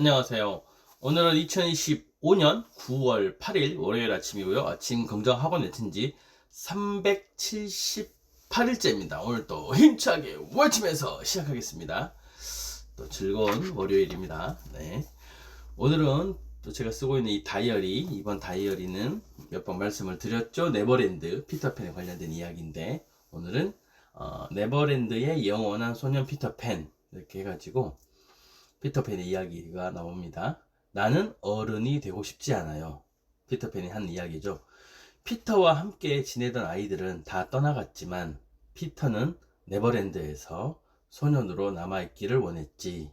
안녕하세요. 오늘은 2025년 9월 8일 월요일 아침이고요. 아침 긍정 학원 내친지 378일째입니다. 오늘 또 힘차게 월침에서 시작하겠습니다. 또 즐거운 월요일입니다. 네. 오늘은 또 제가 쓰고 있는 이 다이어리, 이번 다이어리는 몇 번 말씀을 드렸죠. 네버랜드, 피터팬에 관련된 이야기인데, 오늘은 어, 네버랜드의 영원한 소년 피터팬 이렇게 해가지고 피터팬의 이야기가 나옵니다. 나는 어른이 되고 싶지 않아요. 피터팬이 한 이야기죠. 피터와 함께 지내던 아이들은 다 떠나갔지만 피터는 네버랜드에서 소년으로 남아있기를 원했지.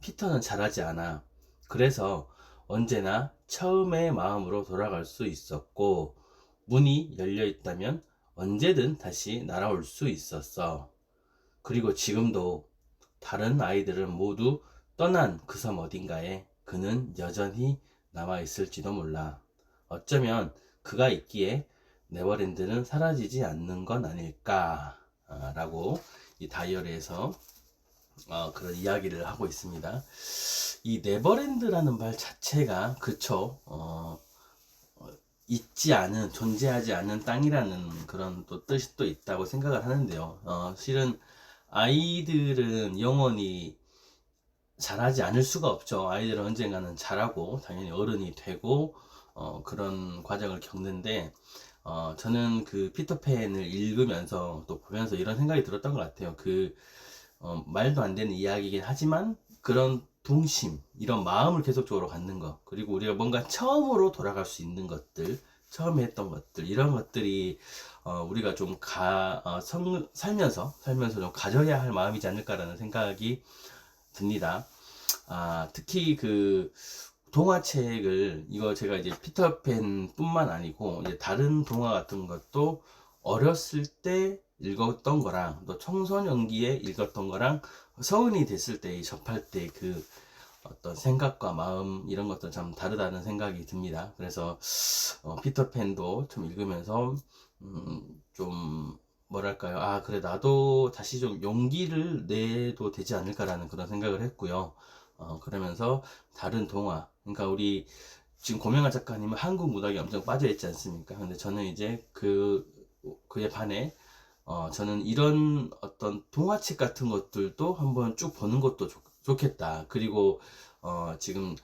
피터는 잘하지 않아. 그래서 언제나 처음의 마음으로 돌아갈 수 있었고 문이 열려 있다면 언제든 다시 날아올 수 있었어. 그리고 지금도 다른 아이들은 모두 떠난 그 섬 어딘가에 그는 여전히 남아있을지도 몰라. 어쩌면 그가 있기에 네버랜드는 사라지지 않는 건 아닐까. 아, 라고 이 다이어리에서 어, 그런 이야기를 하고 있습니다. 이 네버랜드라는 말 자체가 그쵸 어, 어, 있지 않은 존재하지 않은 땅이라는 그런 또 뜻이 또 있다고 생각을 하는데요. 어, 실은 아이들은 영원히 잘하지 않을 수가 없죠. 아이들은 언젠가는 잘하고 당연히 어른이 되고 어, 그런 과정을 겪는데 어, 저는 그 피터팬을 읽으면서 또 보면서 이런 생각이 들었던 것 같아요. 그 어, 말도 안 되는 이야기이긴 하지만 그런 동심, 이런 마음을 계속적으로 갖는 것, 그리고 우리가 뭔가 처음으로 돌아갈 수 있는 것들, 처음에 했던 것들, 이런 것들이 어, 우리가 좀 가, 어, 성, 살면서, 살면서 좀 가져야 할 마음이지 않을까라는 생각이 듭니다. 아, 특히 그 동화책을 이거 제가 이제 피터팬 뿐만 아니고 이제 다른 동화 같은 것도 어렸을 때 읽었던 거랑 또 청소년기에 읽었던 거랑 성인이 됐을 때 접할 때 그 어떤 생각과 마음 이런 것도 참 다르다는 생각이 듭니다. 그래서 어, 피터팬도 좀 읽으면서 음, 좀 뭐랄까요? 아 그래 나도 다시 좀 용기를 내도 되지 않을까라는 그런 생각을 했고요. 어, 그러면서 다른 동화, 그러니까 우리 지금 고명아 작가님은 한국 문학에 엄청 빠져 있지 않습니까? 근데 저는 이제 그 그에 반해 어, 저는 이런 어떤 동화책 같은 것들도 한번 쭉 보는 것도 좋, 좋겠다. 그리고 어, 지금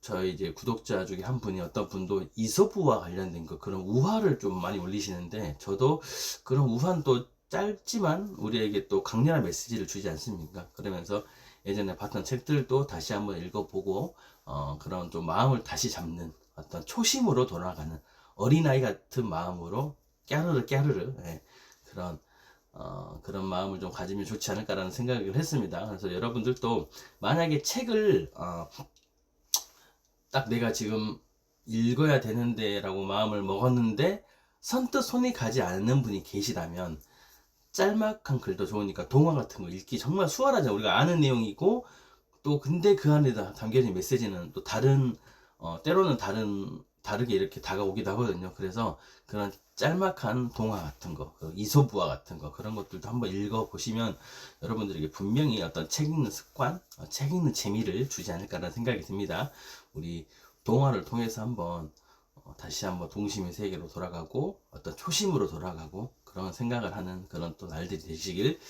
저희 이제 구독자 중에 한 분이 어떤 분도 이소부와 관련된 거 그런 우화를 좀 많이 올리시는데 저도 그런 우화는 또 짧지만 우리에게 또 강렬한 메시지를 주지 않습니까? 그러면서 예전에 봤던 책들도 다시 한번 읽어보고 어, 그런 좀 마음을 다시 잡는 어떤 초심으로 돌아가는 어린아이 같은 마음으로 깨르르 깨르르 예, 그런 어, 그런 마음을 좀 가지면 좋지 않을까라는 생각을 했습니다. 그래서 여러분들도 만약에 책을 어, 딱 내가 지금 읽어야 되는데라고 마음을 먹었는데 선뜻 손이 가지 않는 분이 계시다면 짤막한 글도 좋으니까 동화 같은 거 읽기 정말 수월하죠. 우리가 아는 내용이고 또 근데 그 안에 다 담겨진 메시지는 또 다른 어, 때로는 다른 다르게 이렇게 다가오기도 하거든요. 그래서 그런 짤막한 동화 같은 거, 그 이소부화 같은 거 그런 것들도 한번 읽어 보시면 여러분들에게 분명히 어떤 책 읽는 습관, 어, 책 읽는 재미를 주지 않을까라는 생각이 듭니다. 우리 동화를 통해서 한번 어, 다시 한번 동심의 세계로 돌아가고 어떤 초심으로 돌아가고 그런 생각을 하는 그런 또 날들이 되시길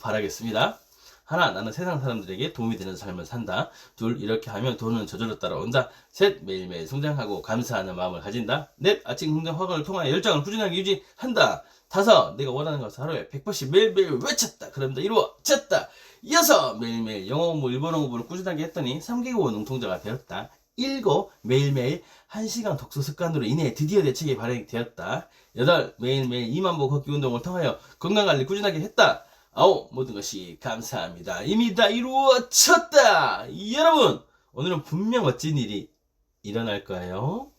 바라겠습니다. 하나, 나는 세상 사람들에게 도움이 되는 삶을 산다. 둘, 이렇게 하면 돈은 저절로 따라온다. 셋, 매일매일 성장하고 감사하는 마음을 가진다. 넷, 아침 긍정 화관을 통하여 열정을 꾸준하게 유지한다. 다섯, 내가 원하는 것을 하루에 100번씩 매일매일 외쳤다. 그러면 이루어졌다. 여섯, 매일매일 영어 공부, 일본어 공부를 꾸준하게 했더니 3개국어 능통자가 되었다. 일곱, 매일매일 1시간 독서 습관으로 인해 드디어 내 책이 발행이 되었다. 여덟, 매일매일 2만 보 걷기 운동을 통하여 건강관리 꾸준하게 했다. 아홉, 모든 것이 감사합니다. 이미 다 이루어졌다! 여러분! 오늘은 분명 멋진 일이 일어날 거예요.